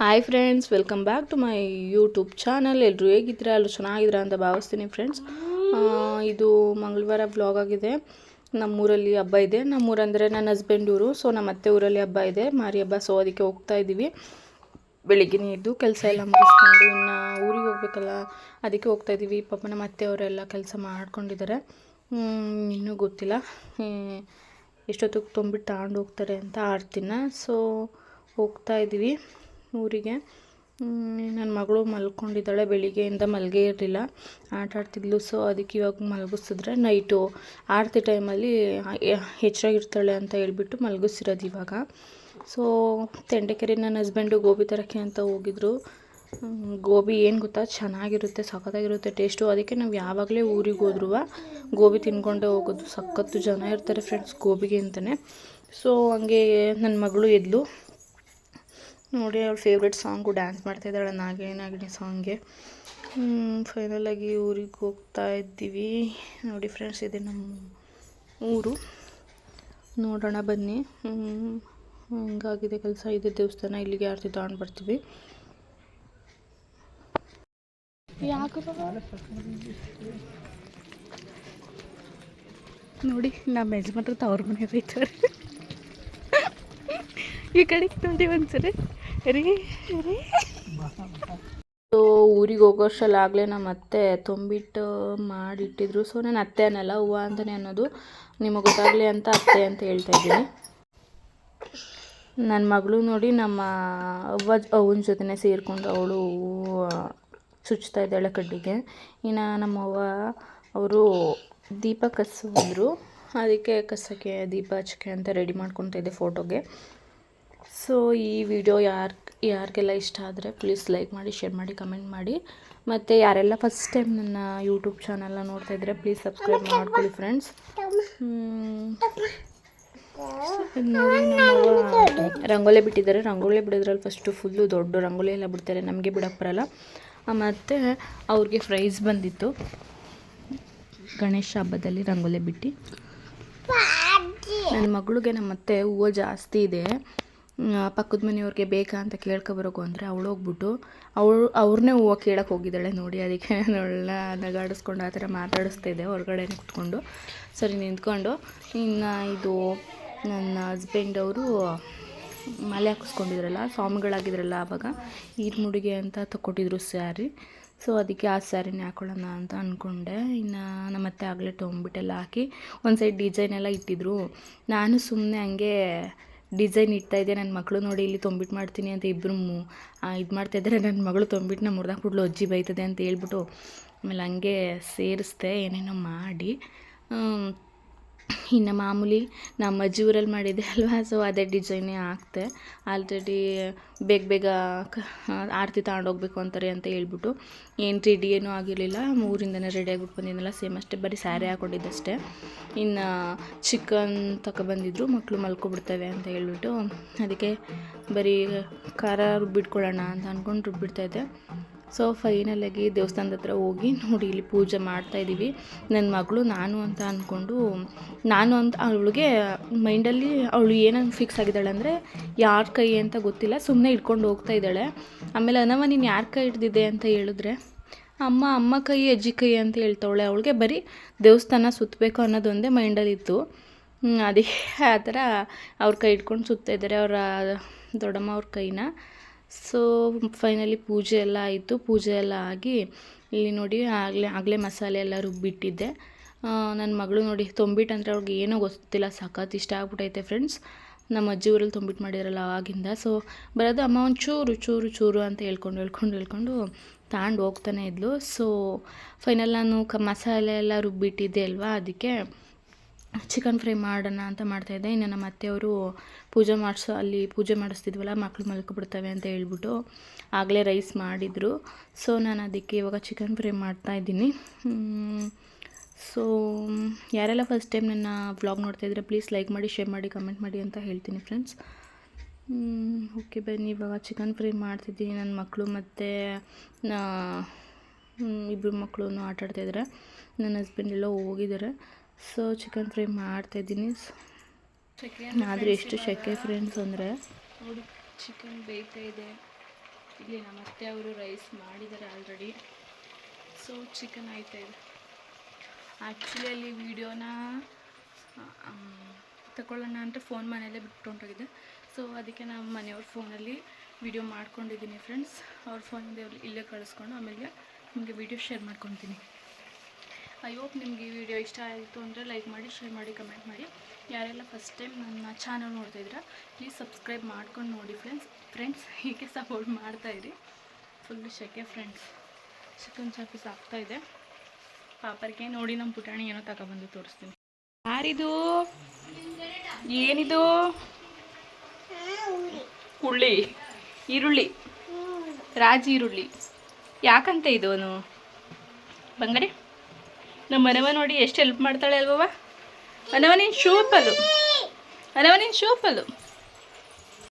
Hi friends welcome back to my YouTube channel ಎಲ್ಲರೂ ಹೇಗಿದ್ದೀರಾ? ಅಲ್ಲೂ ಚೆನ್ನಾಗಿದ್ದೀರಾ ಅಂತ ಭಾವಿಸ್ತೀನಿ ಫ್ರೆಂಡ್ಸ್ ಇದು ಮಂಗಳವಾರ ಬ್ಲಾಗ್ ಆಗಿದೆ. ನಮ್ಮೂರಲ್ಲಿ ಹಬ್ಬ ಇದೆ. ನಮ್ಮೂರಂದರೆ ನನ್ನ ಹಸ್ಬೆಂಡ್ ಊರು. ಸೊ ನಮ್ಮ ಅತ್ತೆ ಊರಲ್ಲಿ ಹಬ್ಬ ಇದೆ. ಮಾರಿ ಹಬ್ಬ ಸೊ ಅದಕ್ಕೆ ಹೋಗ್ತಾ ಇದ್ದೀವಿ. ಬೆಳಿಗ್ಗೆನೇ ಎದ್ದು ಕೆಲಸ ಎಲ್ಲ ಮುಗಿಸ್ಕೊಂಡು, ಇನ್ನು ಊರಿಗೆ ಹೋಗ್ಬೇಕಲ್ಲ, ಅದಕ್ಕೆ ಹೋಗ್ತಾ ಇದ್ದೀವಿ. ಪಾಪ ನಮ್ಮ ಅತ್ತೆಯವರೆಲ್ಲ ಕೆಲಸ ಮಾಡ್ಕೊಂಡಿದ್ದಾರೆ. ಇನ್ನೂ ಗೊತ್ತಿಲ್ಲ. ಎಷ್ಟೊತ್ತಿಗೆ ತುಂಬಿಟ್ಟು ತಗೊಂಡು ಹೋಗ್ತಾರೆ ಅಂತ ಆಡ್ತೀನಿ ಸೊ ಹೋಗ್ತಾ ಇದ್ದೀವಿ. ಊರಿಗೆ ನನ್ನ ಮಗಳು ಮಲ್ಕೊಂಡಿದ್ದಾಳೆ, ಬೆಳಿಗ್ಗೆಯಿಂದ ಮಲಗೇ ಇರಲಿಲ್ಲ. ಆಟ ಆಡ್ತಿದ್ಲು ಸೊ ಅದಕ್ಕೆ ಇವಾಗ ಮಲಗಿಸಿದ್ರೆ ನೈಟು ಆಡ್ತಿ ಟೈಮಲ್ಲಿ ಹೆಚ್ಚಾಗಿರ್ತಾಳೆ ಅಂತ ಹೇಳ್ಬಿಟ್ಟು ಮಲಗಿಸಿರೋದು ಇವಾಗ. ಸೊ ತೆಂಡೆಕೆರೆ ನನ್ನ ಹಸ್ಬೆಂಡು ಗೋಬಿ ತರಕ್ಕೆ ಅಂತ ಹೋಗಿದ್ರು. ಗೋಬಿ ಏನು ಗೊತ್ತಾ? ಚೆನ್ನಾಗಿರುತ್ತೆ, ಸಖತ್ತಾಗಿರುತ್ತೆ ಟೇಸ್ಟು ಅದಕ್ಕೆ ನಾವು ಯಾವಾಗಲೇ ಊರಿಗೆ ಹೋದ್ರೂ ಗೋಬಿ ತಿನ್ಕೊಂಡೇ ಹೋಗೋದು. ಸಖತ್ತು ಜನ ಇರ್ತಾರೆ ಫ್ರೆಂಡ್ಸ್ ಗೋಬಿಗೆ ಅಂತಲೇ ಸೊ ಹಂಗೆ ನನ್ನ ಮಗಳು ಎದ್ಲು. ನೋಡಿ ಅವ್ಳ ಫೇವ್ರೆಟ್ ಸಾಂಗು ಡ್ಯಾನ್ಸ್ ಮಾಡ್ತಾಯಿದ್ದಾಳೆ ನಾಗಿಣಿ ನಾಗಿಣಿ ಸಾಂಗ್ಗೆ ಫೈನಲಾಗಿ ಊರಿಗೆ ಹೋಗ್ತಾ ಇದ್ದೀವಿ. ನೋಡಿ ಫ್ರೆಂಡ್ಸ್ ಇದೆ ನಮ್ಮ ಊರು. ನೋಡೋಣ ಬನ್ನಿ. ಹಂಗಾಗಿದೆ ಕೆಲಸ. ಇದೆ ದೇವಸ್ಥಾನ, ಇಲ್ಲಿಗೆ ಆರತಿ ತಗೊಂಡು ಬರ್ತೀವಿ. ನೋಡಿ, ನಮ್ಮ ಯಜಮಾನ್ರು ತವ್ರ ಮನೆ ಬೈತಾರೆ ಈ ಕಡೆ ನೋಡಿ ಒಂದ್ಸರಿ. ಸೊ ಊರಿಗೆ ಹೋಗೋಷ್ಟಲ್ಲಾಗಲೇ ನಮ್ಮ ಅತ್ತೆ ತುಂಬಿಟ್ಟು ಮಾಡಿಟ್ಟಿದ್ರು. ಸೊ ನಾನು ಅತ್ತೆ ಅನ್ನಲ್ಲ ಹೂವ ಅಂತಲೇ ಅನ್ನೋದು ನಿಮಗೆ ಗೊತ್ತಾಗಲಿ ಅಂತ ಅತ್ತೆ ಅಂತ ಹೇಳ್ತಾ ಇದ್ದೀನಿ. ನನ್ನ ಮಗಳು ನೋಡಿ ನಮ್ಮ ಅವ್ವ, ಅವನ ಜೊತೆನೇ ಸೇರಿಕೊಂಡು ಅವಳು ಚುಚ್ತಾ ಇದ್ದಾಳೆ ಕಡ್ಡಿಗೆ ಇನ್ನು ನಮ್ಮ ಅವ್ವ, ಅವರು ದೀಪ ಕಸ ಬಂದರು ಅದಕ್ಕೆ ಕಸಕ್ಕೆ ದೀಪ ಹಚ್ಚಕ್ಕೆ ಅಂತ ರೆಡಿ ಮಾಡ್ಕೊತಾ ಇದ್ದೆ ಫೋಟೋಗೆ ಸೊ ಈ ವಿಡಿಯೋ ಯಾರು ಯಾರಿಗೆಲ್ಲ ಇಷ್ಟ ಆದರೆ ಪ್ಲೀಸ್ ಲೈಕ್ ಮಾಡಿ ಶೇರ್ ಮಾಡಿ ಕಮೆಂಟ್ ಮಾಡಿ. ಮತ್ತು ಯಾರೆಲ್ಲ ಫಸ್ಟ್ ಟೈಮ್ ನನ್ನ ಯೂಟ್ಯೂಬ್ ಚಾನಲ್ನ ನೋಡ್ತಾ ಇದ್ದರೆ ಪ್ಲೀಸ್ ಸಬ್ಸ್ಕ್ರೈಬ್ ಮಾಡ್ಕೊಳ್ಳಿ ಫ್ರೆಂಡ್ಸ್ ನೋಡಿ ರಂಗೋಲಿ ಬಿಟ್ಟಿದ್ದಾರೆ. ರಂಗೋಲಿ ಬಿಡೋದ್ರಲ್ಲಿ ಫಸ್ಟು ಫುಲ್ಲು ದೊಡ್ಡ ರಂಗೋಲಿ ಎಲ್ಲ ಬಿಡ್ತಾರೆ. ನಮಗೆ ಬಿಡೋಕ್ಕೆ ಬರಲ್ಲ. ಮತ್ತು ಅವ್ರಿಗೆ ಪ್ರೈಸ್ ಬಂದಿತ್ತು. ಗಣೇಶ ಹಬ್ಬದಲ್ಲಿ ರಂಗೋಲಿ ಬಿಟ್ಟು. ನನ್ನ ಮಗಳಿಗೆ ನಮ್ಮ ಅತ್ತೆ ಹೂವು ಜಾಸ್ತಿ ಇದೆ. ಪಕ್ಕದ ಮನೆಯವ್ರಿಗೆ ಬೇಕಾ ಅಂತ ಕೇಳ್ಕೊಬರೋಕು ಅಂದರೆ ಅವಳು ಹೋಗ್ಬಿಟ್ಟು ಅವಳು ಅವ್ರನ್ನೇ ಹೂವು ಕೇಳಕ್ಕೆ ಹೋಗಿದ್ದಾಳೆ ನೋಡಿ, ಅದಕ್ಕೆ ಅವಳನ್ನ ನಗಾಡಿಸ್ಕೊಂಡು ಆ ಥರ ಮಾತಾಡಿಸ್ತಾ ಇದ್ದೆ ಹೊರಗಡೆ ಕುತ್ಕೊಂಡು. ಸರಿ, ನಿಂತ್ಕೊಂಡು. ಇನ್ನು ಇದು ನನ್ನ ಹಸ್ಬೆಂಡ್ ಅವರು ಮಾಲೆ ಹಾಕಿಸ್ಕೊಂಡಿದ್ರಲ್ಲ, ಸ್ವಾಮಿಗಳಾಗಿದ್ರಲ್ಲ ಆವಾಗ ಈರ್ಮುಡಿಗೆ ಅಂತ ತಗೊಟ್ಟಿದ್ರು ಸ್ಯಾರಿ. ಸೊ ಅದಕ್ಕೆ ಆ ಸ್ಯಾರಿನೇ ಹಾಕೊಳ್ಳೋಣ ಅಂತ ಅಂದ್ಕೊಂಡೆ ಇನ್ನು ನಮ್ಮತ್ತೆ ಆಗಲೇ ತೊಗೊಂಬಿಟ್ಟೆಲ್ಲ ಹಾಕಿ, ಒಂದು ಸೈಡ್ ಡಿಸೈನೆಲ್ಲ ಇಟ್ಟಿದ್ರು. ನಾನು ಸುಮ್ಮನೆ ಹಂಗೆ ಡಿಸೈನ್ ಇಡ್ತಾ ಇದೆ ನನ್ನ ಮಕ್ಕಳು ನೋಡಿ ಇಲ್ಲಿ ತೊಂಬಿಟ್ಟು ಮಾಡ್ತೀನಿ ಅಂತ ಇಬ್ಬರು ಇದು ಮಾಡ್ತಾಯಿದ್ದಾರೆ ನನ್ನ ಮಗಳು ತೊಂಬಿಟ್ಟನ್ನ ಕೂಡಲು ಅಜ್ಜಿ ಬೈತದೆ ಅಂತ ಹೇಳ್ಬಿಟ್ಟು ಆಮೇಲೆ ಹಂಗೆ ಸೇರಿಸ್ದೆ, ಏನೇನೋ ಮಾಡಿ. ಇನ್ನು ಮಾಮೂಲಿ ನಮ್ಮ ಅಜ್ಜಿ ಊರಲ್ಲಿ ಮಾಡಿದ್ದೆ ಅಲ್ವಾ? ಸೊ ಅದೇ ಡಿಸೈನೇ ಹಾಕ್ತೆ ಆಲ್ರೆಡಿ ಬೇಗ ಬೇಗ ಕ, ಆರತಿ ತಗೊಂಡೋಗ್ಬೇಕು ಅಂತಾರೆ ಅಂತ ಹೇಳ್ಬಿಟ್ಟು. ಏನು ರೆಡಿ ಏನೂ ಆಗಿರಲಿಲ್ಲ. ಊರಿಂದನೇ ರೆಡಿ ಆಗಿಬಿಟ್ಟು ಬಂದಿದ್ದೆನಲ್ಲ ಸೇಮ್ ಅಷ್ಟೇ. ಬರೀ ಸ್ಯಾರಿ ಹಾಕೊಂಡಿದ್ದಷ್ಟೇ. ಇನ್ನು ಚಿಕನ್ ತಗೊಬಂದಿದ್ರು ಮಕ್ಕಳು ಮಲ್ಕೊಬಿಡ್ತವೆ ಅಂತ ಹೇಳ್ಬಿಟ್ಟು. ಅದಕ್ಕೆ ಬರೀ ಖಾರ ರುಬ್ಬಿಟ್ಕೊಳ್ಳೋಣ ಅಂತ ಅಂದ್ಕೊಂಡು ರುಬ್ಬಿಡ್ತಾಯಿದ್ದೆ ಸೊ ಫೈನಲಾಗಿ ದೇವಸ್ಥಾನದ ಹತ್ರ ಹೋಗಿ ನೋಡಿ ಇಲ್ಲಿ ಪೂಜೆ ಮಾಡ್ತಾ ಇದ್ದೀವಿ. ನನ್ನ ಮಗಳು ನಾನು ಅಂತ ಅಂದ್ಕೊಂಡು ನಾನು ಅಂತ, ಅವಳಿಗೆ ಮೈಂಡಲ್ಲಿ ಅವಳು ಏನಂತ ಫಿಕ್ಸ್ ಆಗಿದ್ದಾಳೆ ಅಂದರೆ ಯಾರ ಕೈ ಅಂತ ಗೊತ್ತಿಲ್ಲ ಸುಮ್ಮನೆ ಇಟ್ಕೊಂಡು ಹೋಗ್ತಾ ಇದ್ದಾಳೆ. ಆಮೇಲೆ, ಅನವ, ನೀನು ಯಾರ ಕೈ ಹಿಡ್ದಿದ್ದೆ? ಅಂತ ಹೇಳಿದ್ರೆ, ಅಮ್ಮ ಅಮ್ಮ ಕೈ, ಅಜ್ಜಿ ಕೈ ಅಂತ ಹೇಳ್ತಾವಳೆ. ಅವಳಿಗೆ ಬರೀ ದೇವಸ್ಥಾನ ಸುತ್ತಬೇಕು ಅನ್ನೋದೊಂದೇ ಮೈಂಡಲ್ಲಿತ್ತು ಅದೇ ಆ ಥರ ಅವ್ರ ಕೈ ಇಟ್ಕೊಂಡು ಸುತ್ತಾ ಇದ್ದಾರೆ, ಅವರ ದೊಡ್ಡಮ್ಮ ಅವ್ರ ಕೈನ. ಸೊ ಫೈನಲಿ ಪೂಜೆ ಎಲ್ಲ ಆಯಿತು. ಪೂಜೆ ಎಲ್ಲ ಆಗಿ ಇಲ್ಲಿ ನೋಡಿ ಆಗಲೇ ಆಗಲೇ ಮಸಾಲೆ ಎಲ್ಲ ರುಬ್ಬಿಟ್ಟಿದ್ದೆ. ನನ್ನ ಮಗಳು ನೋಡಿ ತೊಂಬಿಟ್ಟು ಅಂದರೆ ಅವ್ಳಿಗೆ ಏನೋ ಗೊತ್ತಿಲ್ಲ, ಸಖತ್ ಇಷ್ಟ ಆಗ್ಬಿಟ್ಟೈತೆ ಫ್ರೆಂಡ್ಸ್ ನಮ್ಮ ಅಜ್ಜಿ ಊರಲ್ಲಿ ತೊಂಬಿಟ್ಟು ಮಾಡಿರಲ್ಲ ಆವಾಗಿಂದ ಸೊ ಬರೋದು ಅಮ್ಮ ಒಂದು ಚೂರು ಚೂರು ಚೂರು ಅಂತ ಹೇಳ್ಕೊಂಡು ಹೇಳ್ಕೊಂಡು ಹೇಳ್ಕೊಂಡು ತಾಂಡು ಹೋಗ್ತಾನೆ ಇದ್ಲು. ಸೊ ಫೈನಲ್ ನಾನು ಕ ಮಸಾಲೆ ಎಲ್ಲ ರುಬ್ಬಿಟ್ಟಿದ್ದೆ ಅಲ್ವಾ, ಅದಕ್ಕೆ ಚಿಕನ್ ಫ್ರೈ ಮಾಡೋಣ ಅಂತ ಮಾಡ್ತಾಯಿದ್ದೆ ಇನ್ನು ನಮ್ಮ ಅತ್ತೆಯವರು ಪೂಜೆ ಮಾಡಿಸೋ, ಅಲ್ಲಿ ಪೂಜೆ ಮಾಡಿಸ್ತಿದ್ವಲ್ಲ ಮಕ್ಕಳು ಮಲ್ಕೊಬಿಡ್ತವೆ ಅಂತ ಹೇಳ್ಬಿಟ್ಟು ಆಗಲೇ ರೈಸ್ ಮಾಡಿದರು. ಸೊ, ನಾನು ಅದಕ್ಕೆ ಇವಾಗ ಚಿಕನ್ ಫ್ರೈ ಮಾಡ್ತಾಯಿದ್ದೀನಿ ಸೊ, ಯಾರೆಲ್ಲ ಫಸ್ಟ್ ಟೈಮ್ ನನ್ನ ವ್ಲಾಗ್ ನೋಡ್ತಾಯಿದ್ರೆ ಪ್ಲೀಸ್ ಲೈಕ್ ಮಾಡಿ ಶೇರ್ ಮಾಡಿ ಕಮೆಂಟ್ ಮಾಡಿ ಅಂತ ಹೇಳ್ತೀನಿ ಫ್ರೆಂಡ್ಸ್ ಓಕೆ ಬನ್ನಿ. ಇವಾಗ ಚಿಕನ್ ಫ್ರೈ ಮಾಡ್ತಿದ್ದೀನಿ. ನನ್ನ ಮಕ್ಕಳು ಮತ್ತು ಇಬ್ಬರು ಮಕ್ಕಳು ಆಟ ಆಡ್ತಾಯಿದ್ದಾರೆ ನನ್ನ ಹಸ್ಬೆಂಡ್ ಎಲ್ಲ ಹೋಗಿದ್ದಾರೆ ಸೊ ಚಿಕನ್ ಫ್ರೈ ಮಾಡ್ತಾಯಿದ್ದೀನಿ ಆದರೆ ಎಷ್ಟು ಶೆಕೆ ಫ್ರೆಂಡ್ಸ್ ಅಂದರೆ? ನೋಡಿ ಚಿಕನ್ ಬೇಯ್ತಾ ಇದೆ. ಇಲ್ಲಿ ನಮ್ಮ ಅತ್ತೆ ಅವರು ರೈಸ್ ಮಾಡಿದ್ದಾರೆ ಆಲ್ರೆಡಿ ಸೊ ಚಿಕನ್ ಆಯ್ತಾ ಇದೆ. ಆ್ಯಕ್ಚುಲಿ ಅಲ್ಲಿ ವೀಡಿಯೋನ ತಗೊಳ್ಳೋಣ ಅಂತ ಫೋನ್ ಮನೆಯಲ್ಲೇ ಬಿಟ್ಟು ಹೊಂಟೋಗಿದ್ದೆ ಸೊ ಅದಕ್ಕೆ ನಮ್ಮ ಮನೆಯವ್ರ ಫೋನಲ್ಲಿ ವಿಡಿಯೋ ಮಾಡ್ಕೊಂಡಿದ್ದೀನಿ ಫ್ರೆಂಡ್ಸ್ ಅವ್ರ ಫೋನಿಂದ ಇಲ್ಲೇ ಕಳಿಸ್ಕೊಂಡು ಆಮೇಲೆ ನಿಮಗೆ ವಿಡಿಯೋ ಶೇರ್ ಮಾಡ್ಕೊತೀನಿ. ಐ ಹೋಪ್ ನಿಮಗೆ ಈ ವಿಡಿಯೋ ಇಷ್ಟ ಆಯಿತು ಅಂದರೆ ಲೈಕ್ ಮಾಡಿ, ಶೇರ್ ಮಾಡಿ, ಕಮೆಂಟ್ ಮಾಡಿ. ಯಾರೆಲ್ಲ ಫಸ್ಟ್ ಟೈಮ್ ನನ್ನ ಚಾನಲ್ ನೋಡ್ತಾ ಇದ್ರೆ ಪ್ಲೀಸ್ ಸಬ್ಸ್ಕ್ರೈಬ್ ಮಾಡ್ಕೊಂಡು ನೋಡಿ ಫ್ರೆಂಡ್ಸ್ ಫ್ರೆಂಡ್ಸ್ ಹೀಗೆ ಸಪೋರ್ಟ್ ಮಾಡ್ತಾಯಿರಿ ಫುಲ್ಲು ಶೆಕೆ ಫ್ರೆಂಡ್ಸ್ ಚಿಕನ್ ಚಾಪೀಸ್ ಆಗ್ತಾಯಿದೆ ಪಾಪರ್ಗೆ ನೋಡಿ ನಮ್ಮ ಪುಟಾಣಿ ಏನೋ ತಗೊಬಂದು ತೋರಿಸ್ತೀನಿ. ಯಾರಿದು? ಏನಿದು? ಹುಳ್ಳಿ ಈರುಳ್ಳಿ. ರಾಜಿ ಈರುಳ್ಳಿ. ಯಾಕಂತ ಇದು? ಅವನು ಬಂಗಾರಿ? ನಮ್ಮ ಮನವ ನೋಡಿ ಎಷ್ಟು ಹೆಲ್ಪ್ ಮಾಡ್ತಾಳೆ ಅಲ್ವವ ಅನವ ನೀನು ಶೂಪಲ್ಲು ಅನವ ನೀನು ಶೂಪಲ್ಲು